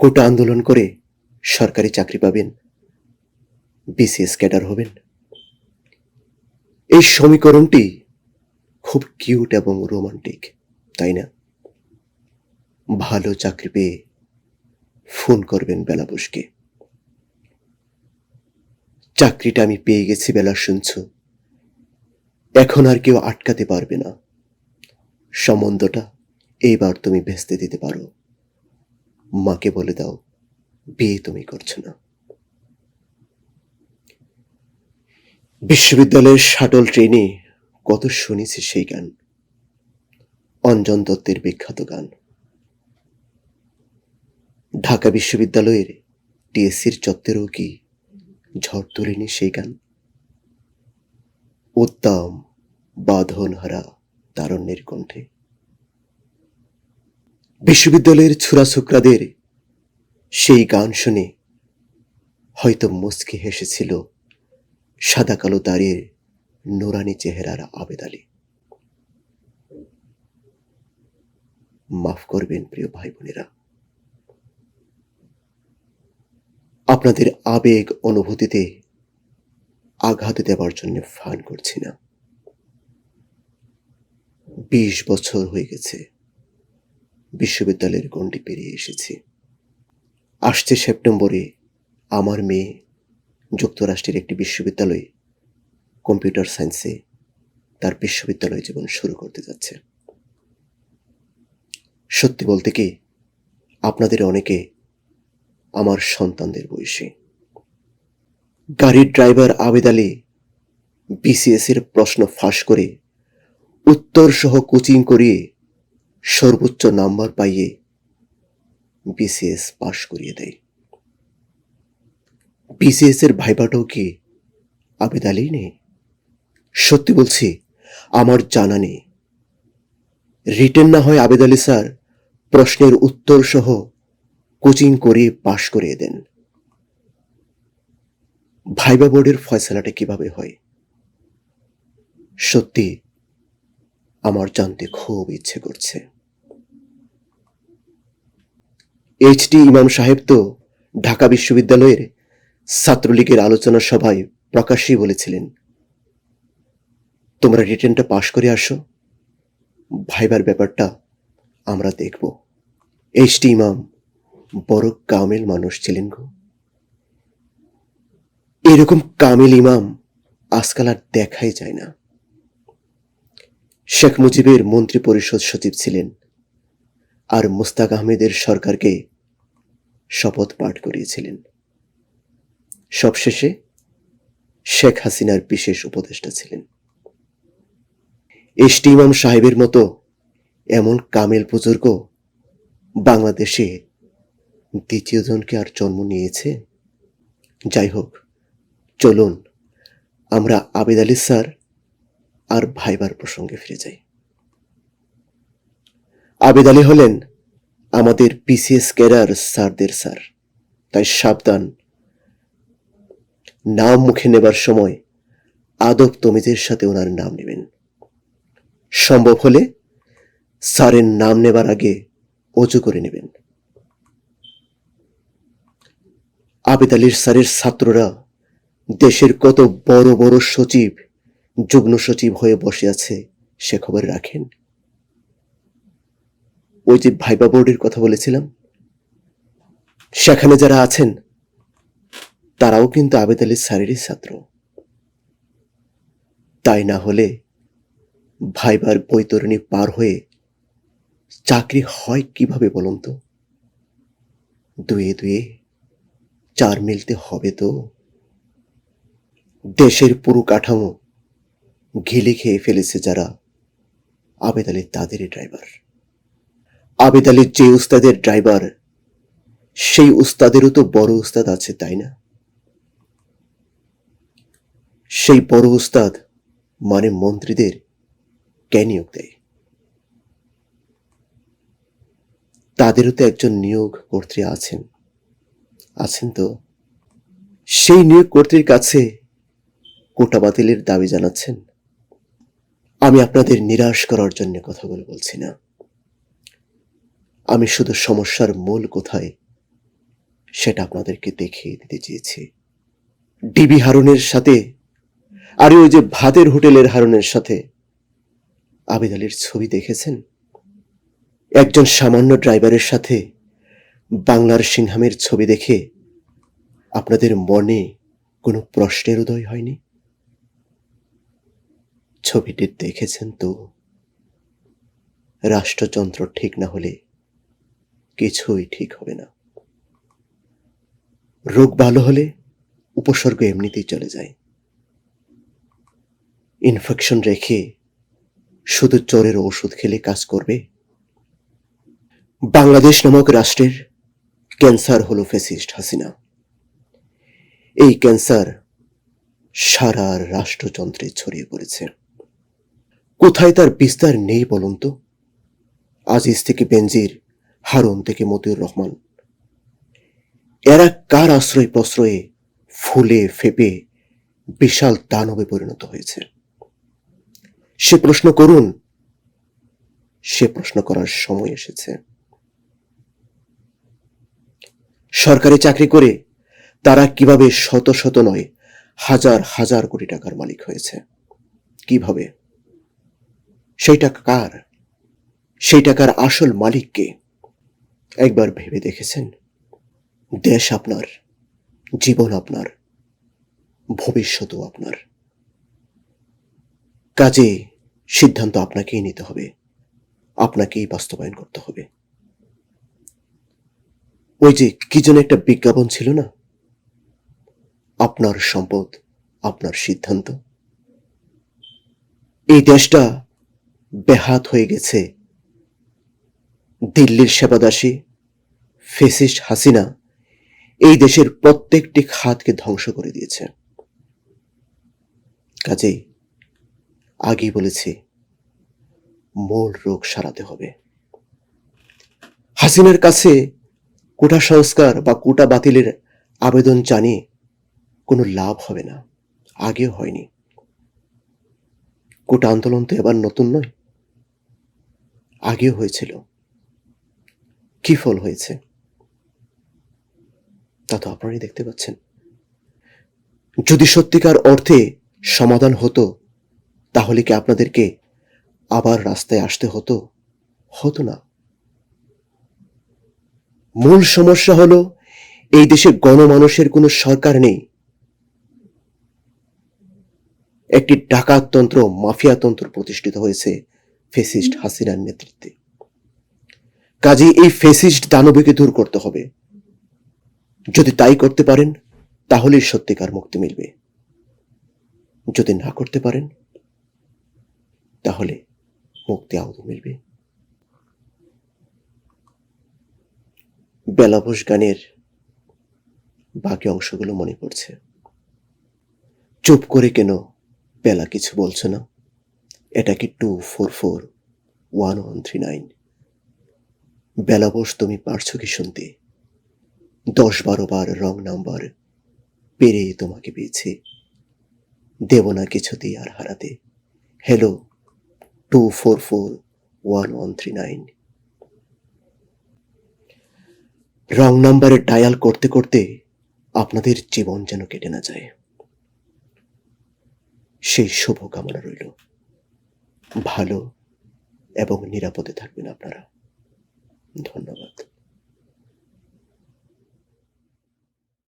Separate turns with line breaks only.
কোটা আন্দোলন করে সরকারি চাকরি পাবেন, বিসিএস ক্যাডার হবেন। এই সমীকরণটি খুব কিউট এবং রোমান্টিক, তাই না? ভালো চাকরি পেয়ে ফোন করবেন বেলা বসকে। চাকরিটা আমি পেয়ে গেছি বেলা শুনছ। এখন আর কেউ আটকাতে পারবে না। সম্বন্ধটা এইবার তুমি ভেস্তে দিতে পারো। মাকে বলে দাও, বিয়ে তুমি করছ না। বিশ্ববিদ্যালয়ের শাটল ট্রেনে কত শুনেছি সেই গান। অঞ্জন দত্তের বিখ্যাত গান। ঢাকা বিশ্ববিদ্যালয়ের টিএসসির চত্বরেও কি ঝড় তোলেনি সেই গান? উদ্দাম বাঁধনহারা তারণ্যের কণ্ঠে। বিশ্ববিদ্যালয়ের ছুরাছুকরাদের সেই গান শুনে হয়তো মুচকি হেসেছিল সাদা কালো দাঁড়িয়ে নোরানি চেহারার আবেদ মাফ করবেন প্রিয় ভাই বোনেরা। আপনাদের আবেগ অনুভূতিতে আঘাত দেওয়ার জন্য ফান করছি না। বিশ বছর হয়ে গেছে। বিশ্ববিদ্যালয়ের গণ্ডি পেরিয়ে এসেছি। আসছে সেপ্টেম্বরে আমার মেয়ে যুক্তরাষ্ট্রের একটি বিশ্ববিদ্যালয়ে কম্পিউটার সায়েন্সে তার বিশ্ববিদ্যালয় জীবন শুরু করতে যাচ্ছে। সত্যি বলতে কি, আপনাদের অনেকে আমার সন্তানদের বয়সী। গাড়ির ড্রাইভার আবেদ আলী বিসিএস এর প্রশ্ন ফাঁস করে উত্তর সহ কোচিং করিয়ে সর্বোচ্চ নাম্বার পাইয়ে বিসিএস পাশ করিয়ে দেয়। বিসিএস এর ভাইবাটাও কি আবেদ আলী নেই? সত্যি বলছি, আমার জানা নেই। রিটেন না হয় আবেদ আলী স্যার প্রশ্নের উত্তর সহ কোচিং করে পাশ করিয়ে দেন। ভাইবা বোর্ডের ফয়সালাটা কীভাবে হয়? সত্যি আমার জানতে খুব ইচ্ছে করছে। এইচটি ইমাম সাহেব তো ঢাকা বিশ্ববিদ্যালয়ের ছাত্রলীগের আলোচনা সভায় প্রকাশ্যেই বলেছিলেন। তোমরা রিটেনটা পাশ করে আসো। ভাইবার ব্যাপারটা আমরা দেখব। এইচটি ইমাম বড় কামেল মানুষ ছিলেন গো। এরকম কামেল ইমাম আজকাল আর দেখাই যায় না। শেখ মুজিবের মন্ত্রী পরিষদ সচিব ছিলেন আর মুস্তাক আহমেদের সরকারকে শপথ পাঠ করিয়েছিলেন। সবশেষে শেখ হাসিনার বিশেষ উপদেষ্টা ছিলেন। এসটি ইমাম সাহেবের মতো এমন কামেল বুজুর্গ বাংলাদেশে দ্বিতীয় জনকে আর জন্ম নিয়েছে? যাই হোক, চলুন আমরা আবেদ আলী স্যার আর ভাইবার প্রসঙ্গে ফিরে যাই। আবেদ আলী হলেন আমাদের পিসিএস ক্যাডার স্যারদের স্যার। তাই সাবধান। নাম মুখে নেবার সময় আদব তমিজের সাথে ওনার নাম নেবেন। সম্ভব হলে স্যারের নাম নেবার আগে অজু করে নেবেন। আবেদ আলীর স্যারের ছাত্ররা দেশের কত বড় বড় সচিব, যুগ্ম সচিব হয়ে বসে আছে, সে খবর রাখেন। ওই যে ভাইবা বোর্ডের কথা বলেছিলাম, সেখানে যারা আছেন, তারাও কিন্তু আবেদ আলীর স্যারেরই ছাত্র। তাই না হলে ভাইবার বৈতরণী পার হয়ে চাকরি হয় কীভাবে বলুন তো? দুয়ে দুয়ে চার মিলতে হবে তো? দেশের পুরো কাঠামো ঘিলে খেয়ে ফেলেছে যারা আবেদ তাদেরই ড্রাইভার আবেদ আলীর যে উস্তাদের ড্রাইভার, সেই উস্তাদেরও তো বড় উস্তাদ আছে, তাই না? সেই বড় উস্তাদ মানে মন্ত্রীদের কে নিয়োগ দেয়। তাদেরও তো একজন নিয়োগ কর্ত্রী আছেন। আছেন তো? সেই নিয়োগ কর্ত্রীর কাছে কোটা বাতিলের দাবি জানাচ্ছেন। আমি আপনাদের নিরাশ করার জন্য কথাগুলো বলছি না। আমি শুধু সমস্যার মূল কোথায় সেটা আপনাদেরকে দেখিয়ে দিতে চেয়েছি। ডিবি হারুনের সাথে আর ওই যে ভাতের হোটেলের হারুনের সাথে আবেদ আলীর ছবি দেখেছেন? একজন সামান্য ড্রাইভারের সাথে বাংলার সিংহামের ছবি দেখে আপনাদের মনে কোনো প্রশ্নের উদয় হয়নি? ছবিটি দেখেছেন তো? রাষ্ট্রযন্ত্র ঠিক না হলে কিছুই ঠিক হবে না। রোগ ভালো হলে উপসর্গ এমনিতেই চলে যায়। ইনফেকশন রেখে শুধু জ্বরের ওষুধ খেলে কাজ করবে। বাংলাদেশ নামক রাষ্ট্রের ক্যান্সার হলো ফেসিস্ট হাসিনা। এই ক্যান্সার সারা রাষ্ট্রযন্ত্রে ছড়িয়ে পড়েছে। কোথায় তার বিস্তার নেই বলুন তো? আজিজ থেকে বেনজির হারুন থেকে মতিউর রহমান। এরা কার আশ্রয় প্রশ্রয়ে ফুলে ফেপে বিশাল দানবে পরিণত হয়েছে? সে প্রশ্ন করুন, সে প্রশ্ন করার সময় এসেছে। সরকারি চাকরি করে তারা কীভাবে শত শত নয়, হাজার হাজার কোটি টাকার মালিক হয়েছে? কীভাবে? সেই টাকা কার? সেই টাকার আসল মালিককে একবার ভেবে দেখেছেন? দেশ আপনার, জীবন আপনার, ভবিষ্যতও আপনার। কাজে সিদ্ধান্ত আপনাকেই নিতে হবে, আপনাকেই বাস্তবায়ন করতে হবে। ওই যে কি যেন একটা বিজ্ঞাপন ছিল না? আপনার সম্পদ, আপনার সিদ্ধান্ত। এই দেশটা বেহাত হয়ে গেছে। দিল্লির সেবাদাসী ফেসিস্ট হাসিনা এই দেশের প্রত্যেকটি খাতকে ধ্বংস করে দিয়েছে। কাজেই আগেই বলেছি মূল রোগ সারাতে হবে। হাসিনার কাছে কোটা সংস্কার বা কোটা বাতিলের আবেদন জানিয়ে কোনো লাভ হবে না। আগেও হয়নি। কোটা আন্দোলন তো এবার নতুন নয়। আগেও হয়েছিল। কি ফল হয়েছে? তা তো আপনারাই দেখতে পাচ্ছেন। যদি সত্যিকার অর্থে সমাধান হতো, তাহলে কি আপনাদেরকে আবার রাস্তায় আসতে হতো? হতো না। মূল সমস্যা হলো, এই দেশে গণমানুষের কোনো সরকার নেই। একটি ডাকাততন্ত্র মাফিয়াতন্ত্র প্রতিষ্ঠিত হয়েছে ফেসিস্ট হাসিনার নেতৃত্বে। কাজে এই ফেসিস্ট দানবীকে দূর করতে হবে। যদি তাই করতে পারেন, তাহলেই সত্যিকার মুক্তি মিলবে। যদি না করতে পারেন, তাহলে মুক্তি আদৌ মিলবে। বেলাবোস গানের বাকি অংশগুলো মনে পড়ছে। চুপ করে কেন বেলা কিছু বলছো না? এটা কি two four four one one three nine? Belabose তুমি পারছ কি শুনতে? দশ বারো বার রং নাম্বার পেরে তোমাকে পেয়েছি। দেব না কিছুতেই আর হারাতে। Hello two four four one one three nine wrong নাম্বারে ডায়াল করতে করতে আপনাদের জীবন যেন কেটে না যায়। সেই শুভ কামনা রইল। ভালো এবং নিরাপদে থাকবেন আপনারা। ধন্যবাদ।